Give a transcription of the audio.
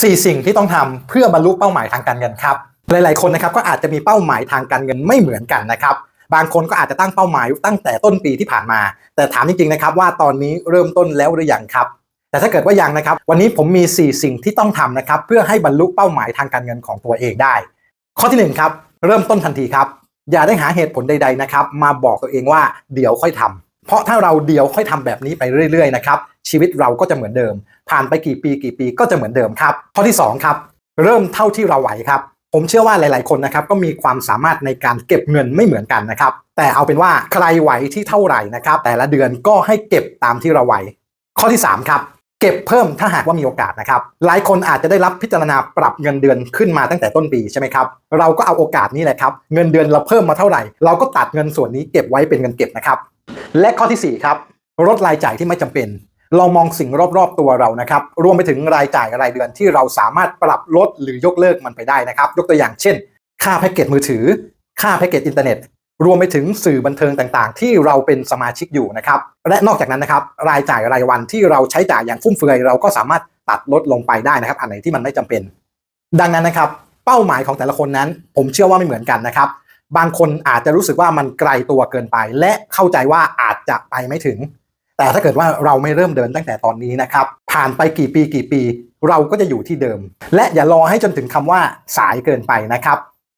4 สิ่งที่ต้องทำเพื่อบรรลุเป้าหมายทางการเงินครับ หลาย ๆ คนนะครับก็อาจจะมีเป้าหมายทางการเงินไม่เหมือนกันนะครับ บางคนก็อาจจะตั้งเป้าหมายตั้งแต่ต้นปีที่ผ่านมา แต่ถามจริง ๆ นะครับว่าตอนนี้เริ่มต้นแล้วหรือยังครับ แต่ถ้าเกิดว่ายังนะครับ วันนี้ผมมี 4 สิ่งที่ต้องทำนะครับ เพื่อให้บรรลุเป้าหมายทางการเงินของตัวเองได้ ข้อที่หนึ่งครับ เริ่มต้นทันทีครับ อย่าได้หาเหตุผลใด ๆ นะครับ มาบอกตัวเองว่าเดี๋ยวค่อยทำ เพราะถ้าเราเดียวค่อยทำแบบนี้ไปเรื่อยๆนะครับชีวิตเราก็จะเหมือนเดิม ผ่านไปกี่ปีกี่ปีก็จะเหมือนเดิมครับ ข้อที่สองครับเริ่มเท่าที่เราไหวครับ ผมเชื่อว่าหลาย ๆ คนนะครับก็มีความสามารถในการเก็บเงินไม่เหมือนกันนะครับ แต่เอาเป็นว่าใครไหวที่เท่าไหร่นะครับ แต่ละเดือนก็ให้เก็บตามที่เราไหว ข้อที่3ครับเก็บเพิ่มถ้าหากว่ามีโอกาสนะครับ หลายคนอาจจะได้รับพิจารณาปรับเงินเดือนขึ้นมาตั้งแต่ต้นปีใช่ไหมครับ เราก็เอาโอกาสนี้แหละครับ เงินเดือนเราเพิ่มมาเท่าไหร่ เราก็ตัดเงินส่วนนี้เก็บไว้เป็นเงินเก็บนะครับ และข้อทีสี่ 4 ครับลดรายจ่ายที่ไม่จำเป็น เรามองสิ่งรอบๆตัวเรานะครับ รวมไปถึงรายจ่ายรายเดือนที่เราสามารถปรับลดหรือยกเลิกมันไปได้นะครับ ยกตัวอย่างเช่น ค่าแพ็กเกจมือถือ ค่าแพ็กเกจอินเทอร์เน็ต รวมไปถึงสื่อบันเทิงต่างๆ ที่เราเป็นสมาชิกอยู่นะครับ และนอกจากนั้นนะครับ รายจ่ายรายวันที่เราใช้จ่ายอย่างฟุ่มเฟือยเราก็สามารถตัดลดลงไปได้นะครับ อันไหนที่มันไม่จำเป็น ดังนั้นนะครับ เป้าหมายของแต่ละคนนั้น ผมเชื่อว่าไม่เหมือนกันนะครับ บางคนอาจจะรู้สึกว่ามันไกลตัวเกินไป และเข้าใจว่าอาจจะไปไม่ถึง แต่ถ้าเกิดว่าเราไม่เริ่มเดินตั้งแต่ตอนนี้นะครับ ผ่านไปกี่ปีกี่ปี เราก็จะอยู่ที่เดิม และอย่ารอให้จนถึงคำว่าสายเกินไปนะครับ